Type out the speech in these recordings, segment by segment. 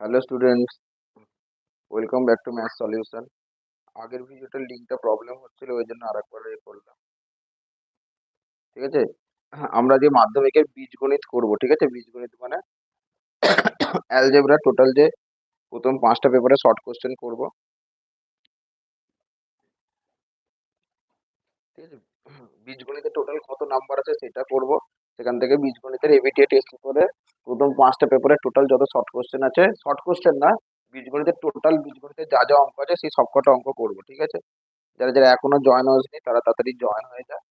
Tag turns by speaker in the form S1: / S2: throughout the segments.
S1: Hello students welcome back to math solution আগের ভিডিওটার লিঙ্কটা প্রবলেম হচ্ছিল ওই জন্য আরেকবার এ করলাম। ঠিক আছে? হ্যাঁ, আমরা যে মাধ্যমিকের বীজগণিত করব ঠিক আছে? বীজগণিত মানে অ্যালজেব্রা টোটাল যে প্রথম পাঁচটা পেপারে শর্ট কোশ্চেন করব। ঠিক আছে? বীজগণিতে টোটাল কত নাম্বার আছে সেটা করব। সেখান থেকে বীজগণিতের এবিটিএ টেস্ট করে প্রথম পাঁচটা পেপারে টোটাল যত শর্ট কোশ্চেন আছে শর্ট কোশ্চেন না, বীজগণিতের টোটাল বীজগণিতের যা যা অঙ্ক আছে, সেই সবকটা অঙ্ক করব, ঠিক আছে? যারা যারা এখনও জয়েন হয়নি, তারা তাড়াতাড়ি জয়েন হয়ে যায়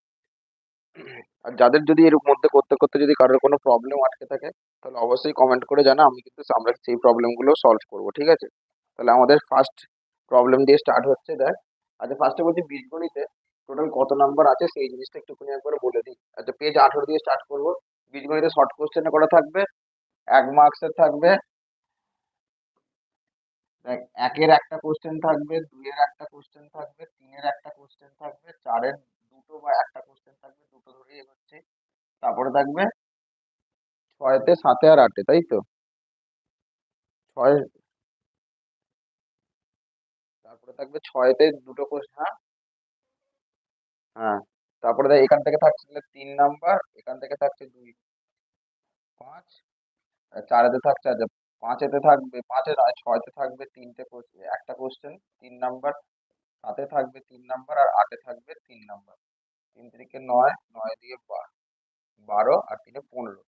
S1: আর যাদের যদি এর মধ্যে করতে করতে যদি কারোর কোনো প্রবলেম আটকে থাকে, তাহলে অবশ্যই কমেন্ট করে জানা, আমি কিন্তু আমরা সেই প্রবলেমগুলো সলভ করব, ঠিক আছে? তাহলে আমাদের ফার্স্ট প্রবলেম দিয়ে স্টার্ট হচ্ছে, দেখ। আচ্ছা ফার্স্টে বলছি বীজগণিতে টোটাল কত নাম্বার আছে, সেই জিনিসটা একটুখানি একবার বলে দিই। আচ্ছা পেজ আঠেরো দিয়ে স্টার্ট করব। বীজগণিতে শর্ট কোশ্চেনে করা থাকবে? এক মার্কসের থাকবে। একের একটা কোশ্চেন থাকবে, দুইয়ের একটা কোশ্চেন থাকবে, তিনের একটা কোশ্চেন থাকবে, চারের দুটো বা একটা কোশ্চেন থাকবে, দুটো ধরেই এগোচ্ছে। তারপরে থাকবে ছয়তে সাতে আর আটে, তাই তো? ছয় তারপরে থাকবে ছয়তে দুটো কোশ্চেন হ্যাঁ? হ্যাঁ তারপরে এখান থেকে থাকছে তিন নাম্বার এখান থেকে থাকছে দুই। পাঁচ চারেতে থাকছে আচ্ছা পাঁচেতে থাকবে, পাঁচে নয়, ছয়তে থাকবে, তিনটে কোশ্চেন একটা কোশ্চেন তিন নাম্বার সাতে থাকবে তিন নাম্বার আর আটে থাকবে তিন নাম্বার তিন তিরিকে নয় নয় দিয়ে বারো বারো আর তিনে পনেরো।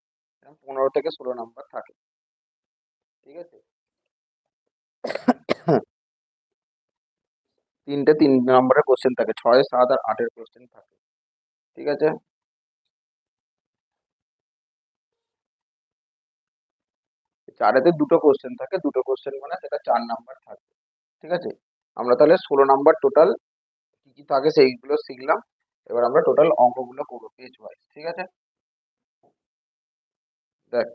S1: পনেরো থেকে ষোলো নাম্বার থাকে। ঠিক আছে? তিনটে তিন নম্বরের কোশ্চেন থাকে, ছয়, সাত আর আটের কোশ্চেন থাকে। ঠিক আছে? চারেতে দুটো কোশ্চেন থাকে, দুটো কোশ্চেন মানে সেটা চার নাম্বার থাকে ঠিক আছে? আমরা তাহলে ষোলো নাম্বার টোটাল কি কি থাকে সেইগুলো শিখলাম, এবার আমরা টোটাল অঙ্কগুলো করব পেজ ওয়াইজ ঠিক আছে? দেখ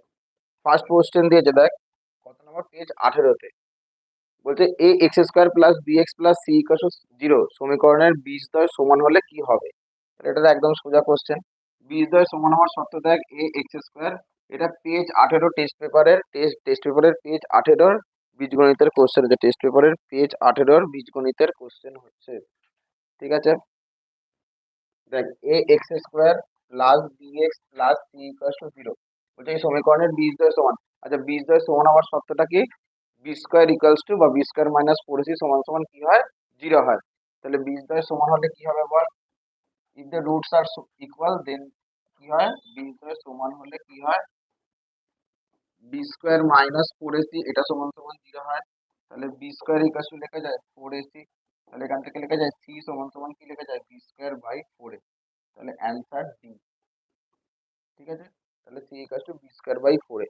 S1: ফার্স্ট কোশ্চেন দিয়েছে, দেখ, কত নম্বর পেজ আঠেরোতে, বলছে A X square plus B X plus C equals zero সমীকরণের বীজদ্বয় সমান হলে কি হবে? এটা তো একদম সোজা কোশ্চেন বীজদ্বয় সমান হওয়ার সত্ত্বে দেখ এ এক্স স্কোয়ার এটা পেজ আঠেরো টেস্ট পেপারের টেস্ট টেস্ট পেপারের পেজ আঠেরোর বীজগণিতের কোশ্চেন আছে টেস্ট পেপারের পেজ আঠেরোর বীজগণিতের কোশ্চেন হচ্ছে। ঠিক আছে? দেখ A X square plus B X plus C equals zero বলছে এই সমীকরণের বীজদ্বয় সমান। আচ্ছা বীজদ্বয় সমান হওয়ার সত্ত্বটা কি? বি স্কোয়ার ইকুয়ালস টু বা B square minus four C সমান সমান কি হয়? জিরো হয়। তাহলে বীজদ্বয় সমান হলে কি হবে বল? If the roots are equal then কি হয়? বীজদ্বয় সমান হলে কি হয়? B square minus four AC এটা সমান সমান জিরো হয়। তাহলে বি স্কোয়ার ইকুয়ালস টু লেখা যায় ফোর এসি তাহলে এখান থেকে লেখা যায় সি সমান সমান কি লেখা যায়? B square by four A তাহলে অ্যান্সার ডি ঠিক আছে? তাহলে C equals to B square by four A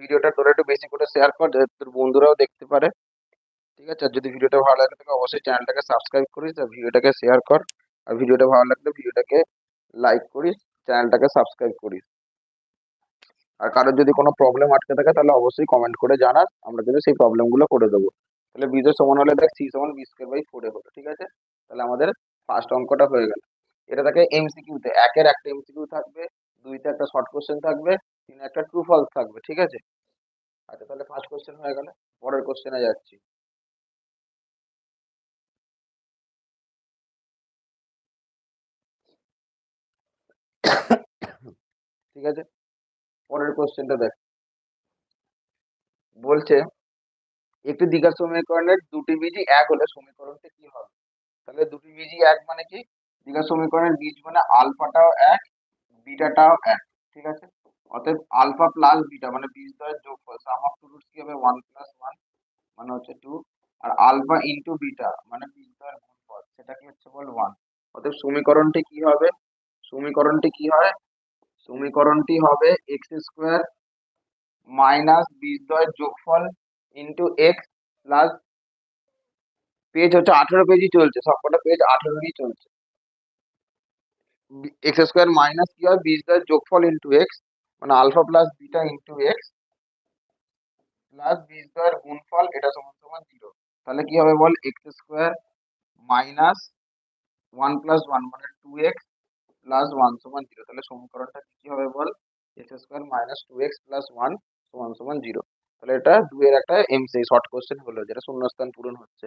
S1: ভিডিওটা তোরা একটু বেশি করে শেয়ার কর তোর বন্ধুরাও দেখতে পারে। ঠিক আছে? আর যদি ভিডিওটা ভালো লাগে তাহলে অবশ্যই চ্যানেলটাকে সাবস্ক্রাইব করিস আর ভিডিওটাকে শেয়ার কর। আর ভিডিওটা ভালো লাগলে ভিডিওটাকে লাইক করিস চ্যানেলটাকে সাবস্ক্রাইব করিস। আর কারোর যদি কোনো প্রবলেম আটকে থাকে, তাহলে অবশ্যই কমেন্ট করে জানাস, আমরা কিন্তু সেই প্রবলেমগুলো করে দেবো। তাহলে বিজয় সমান হলে দেখ সি সমান বি স্কোয়ার বাই ফোরে হলো, ঠিক আছে? তাহলে আমাদের ফার্স্ট অঙ্কটা হয়ে গেল। এটা থাকে এমসিকিউতে একের একটা এমসিকিউ থাকবে, দুইতে একটা শর্ট কোশ্চেন থাকবে, তিনে একটা ট্রু ফলস থাকবে, ঠিক আছে? আচ্ছা তাহলে ফার্স্ট কোশ্চেন হয়ে গেল, পরের কোশ্চেনে যাচ্ছি। ঠিক আছে? পরের কোশ্চেনটা দেখ। বলছে, একটি দ্বিঘাত সমীকরণের দুটি বীজই এক হলে সমীকরণটি কি হবে? তাহলে দুটি বীজই এক মানে কি? দ্বিঘাত সমীকরণের বীজ মানে আলফাটাও এক বিটাটাও এক, ঠিক আছে? অতএব আলফা প্লাস বিটা মানে বীজ দ্বয়ের যোগফল সাম অফ টু রুটস কি হবে? ওয়ান প্লাস ওয়ান মানে হচ্ছে টু আর আলফা ইন্টু বিটা মানে বীজ দ্বয়ের গুণফল সেটা কি হচ্ছে বল ওয়ান অতএব সমীকরণটি কি হবে? সমীকরণটি কি হয়? সমীকরণটি হবে এক্স স্কোয়ার মাইনাস বীজদ্বয়ের যোগফল ইন্টু এক্স প্লাস পেজ হচ্ছে আঠেরো পেজই চলছে, সবকটা পেজ আঠেরোই চলছে। এক্স স্কোয়ার মাইনাস কি হয়? বীজদ্বয়ের যোগফল ইন্টু এক্স মানে alpha plus beta into X plus বীজদ্বয়ের গুণফল, এটা সমান সমান জিরো তাহলে কি হবে বল? X square minus one plus one মানে টু এক্স প্লাস ওয়ান সমান জিরো তাহলে সমীকরণটা কি হবে বল? X square minus two X plus one সমান সমান জিরো তাহলে এটা দুয়ের একটা এমসি শর্ট কোশ্চেন হলো, যেটা শূন্যস্থান পূরণ হচ্ছে।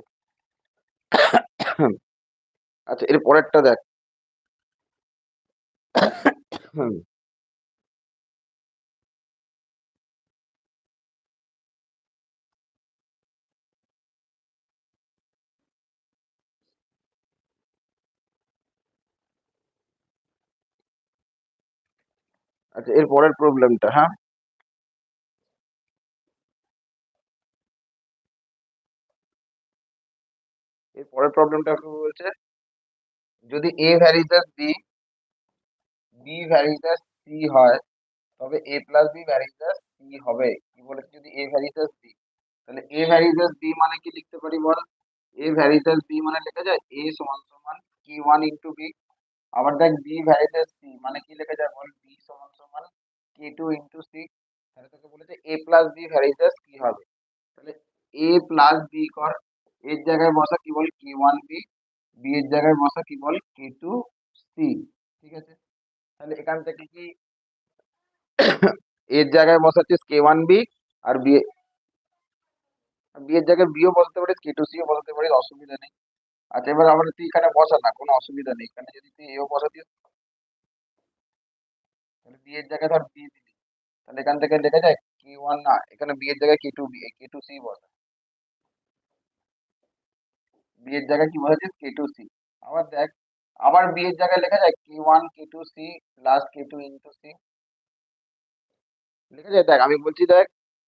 S1: আচ্ছা এর পরেরটা দেখ। আচ্ছা এর পরের প্রবলেমটা হ্যাঁ? এর পরের প্রবলেমটা কি বলছে? যদি A varies as B B varies as C হয়, তবে A plus B varies as C হবে। কি বলেছে যদি এ ভ্যারিজাস বি তাহলে এ ভ্যারিজাস বি মানে কি লিখতে পারি বল? এ ভ্যারিজাস বি মানে লেখা যায় এ সমান সমান কি ওয়ান ইন্টু বি আবার দেখ বি ভ্যারিজাস সি মানে কি লেখা যায় বল? বি সমান সমান কে টু ইন্টু সি তাহলে তোকে বলেছে এ প্লাস বি ভ্যারিজাস কি হবে? তাহলে এ প্লাস বি কর। এর জায়গায় বসা কি বল? কে ওয়ান বি বি এর জায়গায় বসা কি বল? কে টু সি ঠিক আছে? তাহলে এখান থেকে কি? এর জায়গায় বসাচ্ছিস কে ওয়ান বি আর বি বি এর জায়গায় বিও বসাতে পারিস কে টু সিও বসাতে পারিস, অসুবিধা নেই। আচ্ছা এবার আবার তুই এখানে বসা না, কোনো অসুবিধা নেই। এখানে যদি তুই এও বসাতিস তাহলে বি এর জায়গায় ধর বি দিলি তাহলে এখান থেকে লেখা যায় কে ওয়ান না, এখানে বি এর জায়গায় K two B K two C বসা। বি এর জায়গায় কি বসাচ্ছিস কে টু সি আবার দেখ, আবার বি এর জায়গায় লেখা যায় K one K two C plus K two into C লেখা যায়, দেখ, আমি বলছি দেখ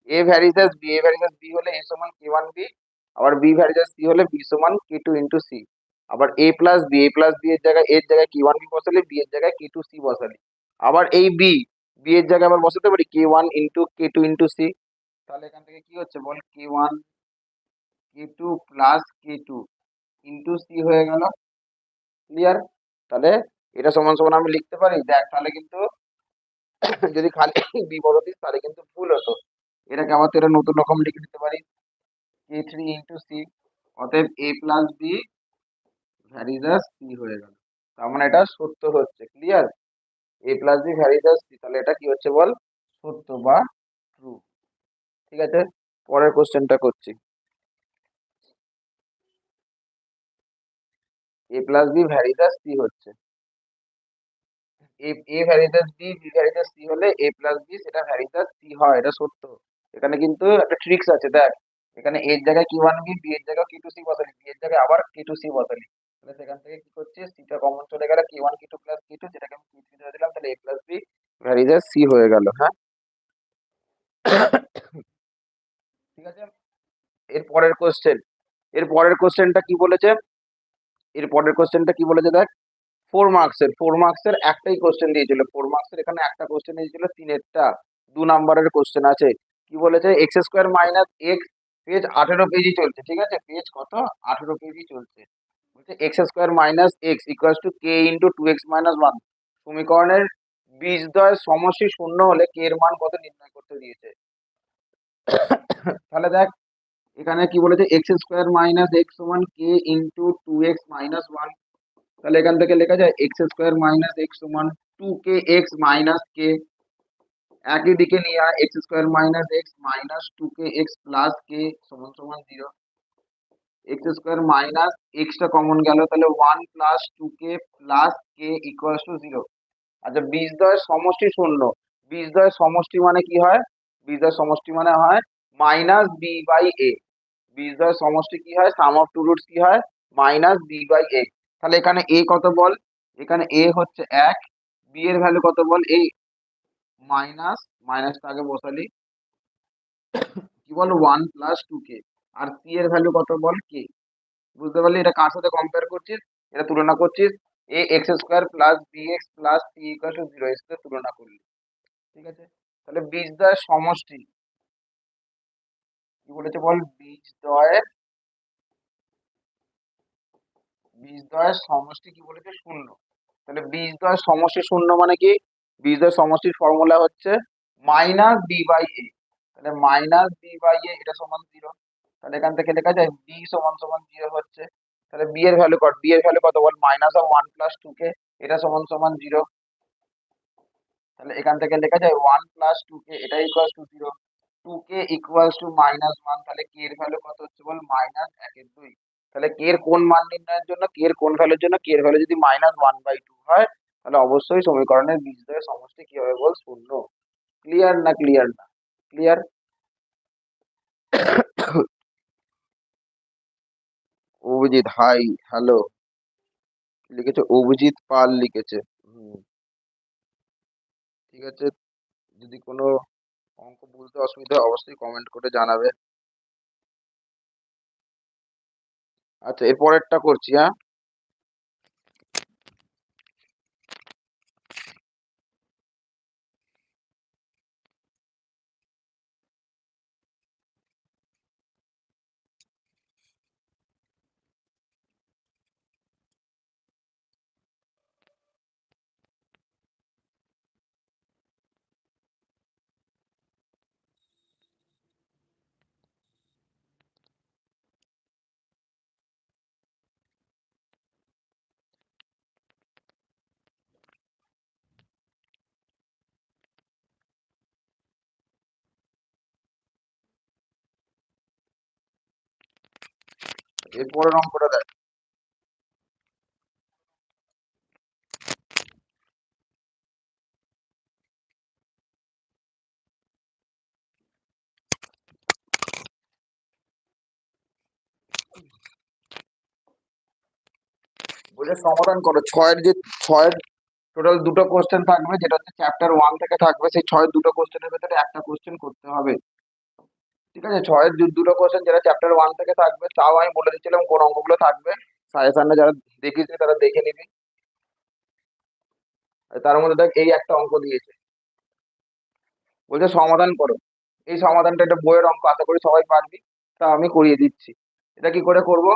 S1: A varies as B A varies as B হলে এ সমান কে ওয়ান বি আবার বি ভ্যারিজাস সি হলে বি সমান কে টু ইন্টু সি আবার A plus B A plus B এর জায়গায় এর জায়গায় কে ওয়ান বি বসালি বি এর জায়গায় কে টু সি বসালি। আবার এই বি বি এর জায়গায় আবার বসাতে পারি K one into K two into C তাহলে এখান থেকে কি হচ্ছে বল? K one K two plus K two into C হয়ে গেল। ক্লিয়ার তাহলে এটা সমান সমান আমি লিখতে পারি? দেখ, তাহলে কিন্তু যদি খালি বি বসাতিস তাহলে কিন্তু ভুল হতো। এটাকে আবার তো এটা নতুন রকম লিখে দিতে পারি কে থ্রি ইন্টু সি অতএব A plus B varies as C হয়ে গেল। মানে এটা সত্য হচ্ছে clear A plus B varies as C তাহলে এটা কি হচ্ছে বল? সত্য বা ট্রু ঠিক আছে? পরের কোশ্চেনটা করছি। A plus B varies as C হচ্ছে। A A varies as B B varies as C হলে এ প্লাস বি সেটা ভ্যারিজাস সি হয়, এটা সত্য। এখানে কিন্তু একটা ট্রিক্স আছে, দেখ। এখানে এর জায়গায় কি ওয়ান বি বি এর জায়গায় কি টু সি বসালি বি এর জায়গায় আবার কি টু সি বসালি। তাহলে সেখান থেকে কি করছিস? সিটা কমন চলে গেলে কি ওয়ান কি টু প্লাস কি টু যেটাকে আমি কি থ্রি ধরে দিলাম, তাহলে A plus B varies as C হয়ে গেল হ্যাঁ? ঠিক আছে? এর পরের কোশ্চেন এর পরের কোশ্চেনটা কি বলেছে? এর পরের কোশ্চেনটা কি বলেছে দেখ? ফোর মার্কসের ফোর মার্কসের একটাই কোশ্চেন দিয়েছিল ফোর মার্কসের এখানে একটা কোশ্চেন দিয়েছিল, তিনেরটা, দু নাম্বারের কোশ্চেন আছে। কি বলেছে? X square minus X page আঠেরো পেজই চলছে, ঠিক আছে? পেজ কত? আঠেরো পেজই চলছে। বলছে X square minus X equals to K into two X minus one সমীকরণের বীজদ্বয় সমষ্টি শূন্য হলে কে এর মান কত নির্ণয় করতে দিয়েছে? তাহলে দেখ, এখানে কি বলেছে? এক্স স্কোয়ার মাইনাস এক্স সমান K into two X minus one তাহলে এখান থেকে লেখা যায় এক্স স্কোয়ার মাইনাস এক্স সমান two K X minus K একই দিকে নিয়ে আয় X square minus X minus two K X plus K সমান সমান জিরো এক্স স্কোয়ার মাইনাস এক্সটা কমন গেল তাহলে one plus two K plus K equals to zero আচ্ছা বীজদ্বয়ের সমষ্টি শূন্য বীজদ্বয়ের সমষ্টি মানে কি হয় বীজদ্বয়ের সমষ্টি মানে হয় মাইনাস বি বাই এ বীজদ্বয়ের সমষ্টি কি হয় সাম অফ টু রুটস কি হয় মাইনাস বি বাই এ তাহলে এখানে এ কত বল? এখানে এ হচ্ছে এক বি এর ভ্যালু কত বল? এই মাইনাস মাইনাসটা আগে বসালি। কি বল? ওয়ান প্লাস টু কে আর সি এর ভ্যালু কত বল? কে বুঝতে পারলি? এটা কার সাথে কম্পেয়ার করছিস? এটা তুলনা করছিস? A X square plus B X plus C equal to zero এর সাথে তুলনা করলি। ঠিক আছে? তাহলে বীজদ্বয়ের সমষ্টি। কি বলেছে বল? বীজদ্বয়ের বীজদ্বয়ের সমষ্টি কি বলেছে? শূন্য। তাহলে বীজদ্বয়ের সমষ্টি শূন্য মানে কি? বীজদ্বয়ের সমষ্টির ফর্মুলা হচ্ছে মাইনাস বি বাই এ তাহলে মাইনাস বি বাই এ এটা সমান জিরো তাহলে এখান থেকে লেখা যায় বি সমান সমান জিরো হচ্ছে। তাহলে বি এর ভ্যালু কত? বি এর ভ্যালু কত বল? Minus of one plus two K এটা সমান সমান জিরো তাহলে এখান থেকে লেখা যায় ওয়ান প্লাস টু কে এটা equals to zero two K equals to minus one তাহলে কে এর ভ্যালু কত হচ্ছে বল? মাইনাস একের দুই। তাহলে কে এর কোন মান নির্ণয়ের জন্য? কে এর কোন ভ্যালুর জন্য? কে এর ভ্যালু যদি মাইনাস ওয়ান বাই টু হয় তাহলে অবশ্যই সমীকরণের বীজদ্বয়ের সমষ্টি কি হবে বল? শূন্য। ক্লিয়ার না ক্লিয়ার না? ক্লিয়ার অভিজিৎ হাই হ্যালো লিখেছে অভিজিৎ পাল লিখেছে। ঠিক আছে? যদি কোনো অঙ্ক বুঝতে অসুবিধা অবশ্যই কমেন্ট করে জানাবে। আচ্ছা এর পরেরটা করছি হ্যাঁ? এর পরের অঙ্কটা দেখ। সমাধান করো। ছয়ের যে, ছয়ের টোটাল দুটো কোশ্চেন থাকবে, যেটা হচ্ছে চ্যাপ্টার ওয়ান থেকে থাকবে, সেই ছয়ের দুটো কোশ্চেনের ভেতরে একটা কোশ্চেন করতে হবে। ঠিক আছে ছয়ের দুটো কোশ্চেন যারা চ্যাপ্টার ওয়ান থেকে থাকবে, তাও আমি বলে দিচ্ছিলাম কোন অঙ্কগুলো থাকবে। সাজেশনে যারা দেখিস তারা দেখে নিবি। তার মধ্যে দেখ, এই একটা অঙ্ক দিয়েছে। বলছে, সমাধান করো। এই সমাধানটা একটা বইয়ের অঙ্ক, আশা করি সবাই পারবি। তা আমি করিয়ে দিচ্ছি। এটা কি করে করব?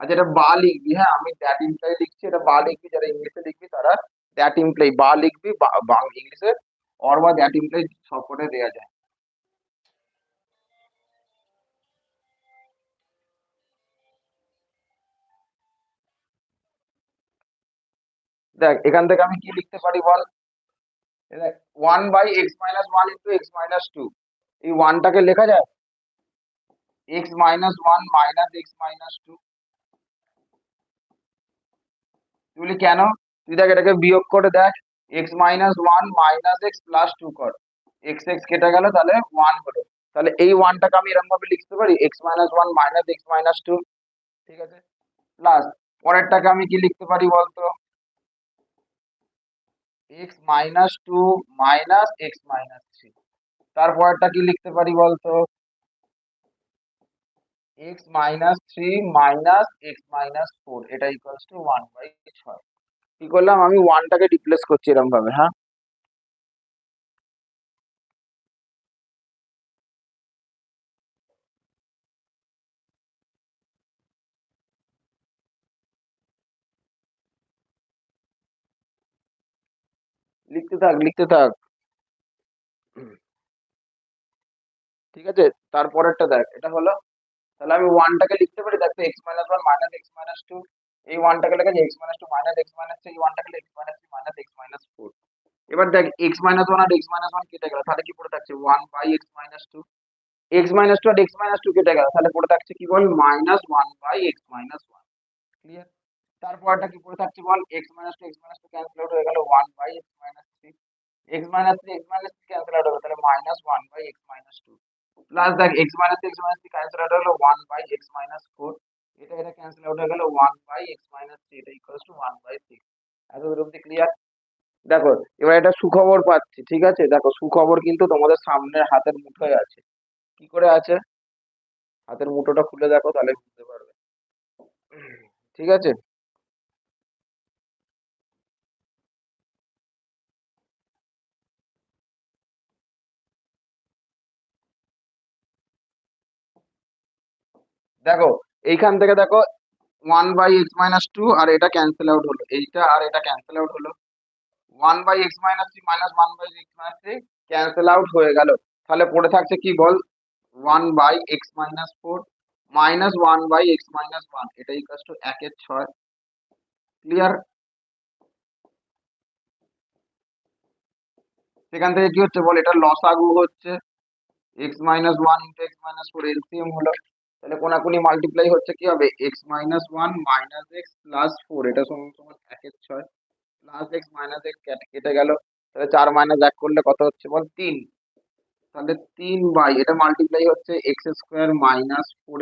S1: আচ্ছা এটা বা লিখবি হ্যাঁ আমি দ্যাট ইমপ্লাই লিখছি, এটা বা লিখবি, যারা ইংলিশে লিখবি, তারা দ্যাট ইমপ্লাই বা লিখবি, বা ইংলিশে অর বা দ্যাট ইমপ্লাই সবকটাই দেওয়া যায়। দেখ, এখান থেকে আমি কি লিখতে পারি বল? One by X minus one into X minus two এই ওয়ানটাকে লেখা যায়? X minus one minus X minus two তুই বলি, কেন? তুই দেখ, এটাকে বিয়োগ করে দেখ। X minus one minus X plus two কর। এক্স এক্স কেটে গেল, তাহলে ওয়ান হলো। তাহলে এই ওয়ানটাকে আমি এরকম ভাবে লিখতে পারি? X minus one minus X minus two ঠিক আছে? প্লাস পরেরটাকে আমি কি লিখতে পারি বলতো? X minus two minus X minus three তারপরটা কি লিখতে পারি বলতো? X minus three minus X minus four এটা ইকুয়ালস টু ওয়ান বাই ছয়। কি করলাম? আমি ওয়ানটাকে রিপ্লেস করছি এরকম ভাবে হ্যাঁ? লিখতে থাক লিখতে থাক ঠিক আছে তারপরেরটা দেখ এটা হলো তাহলে আমি ওয়ানটাকে লিখতে পারি দেখো X minus one minus X minus two এই ওয়ানটাকে লেখা যায় X minus two minus X minus three এই ওয়ানটাকে X minus three minus X minus four এবার দেখ এক্স মাইনাস ওয়ান আর এক্স মাইনাস ওয়ান কেটে গেল তাহলে কি পড়ে থাকছে one by X minus two X minus two R X minus two কেটে গেল তাহলে পড়ে থাকছে কি বল minus one by X minus one clear তারপরটা কি পড়ে থাকছে বল X minus two X minus two cancel হয়ে গেল one by X minus three X minus three X minus three cancel out হবে তাহলে minus one by X minus two plus দেখ X minus X minus three cancel out হলো one by X minus four এটা এটা cancel out হয়ে গেল one by X minus three এটা equals to one by six এত অব্দি clear দেখো এবার এটা সুখবর পাচ্ছি ঠিক আছে দেখো সুখবর কিন্তু তোমাদের সামনে হাতের মুঠোয় আছে কি করে আছে হাতের মুঠোটা খুলে দেখো তাহলে বুঝতে পারবে ঠিক আছে দেখো, এইখান থেকে দেখো one by X minus two আর এটা ক্যান্সেল আউট হলো। এইটা আর এটা ক্যান্সেল আউট হলো। One by X minus three minus one by X minus three cancel out হয়ে গেল। তাহলে পড়ে থাকছে কি বল? One by X minus four minus one by X minus one এটা ইকাস টু একের ছয়। ক্লিয়ার সেখান থেকে কি হচ্ছে বল? এটা লসাগু হচ্ছে। X minus one into X minus four LCM হলো। তাহলে কোনাকুনি মাল্টিপ্লাই হচ্ছে কি হবে? X minus one minus X plus four এটা সমান সমান একের ছয় প্লাস এক্স মাইনাস এক্স কেটে গেল। তাহলে চার মাইনাস এক করলে কত হচ্ছে বল? তিন। তাহলে তিন বাই এটা মাল্টিপ্লাই হচ্ছে এক্স স্কোয়ার মাইনাস ফোর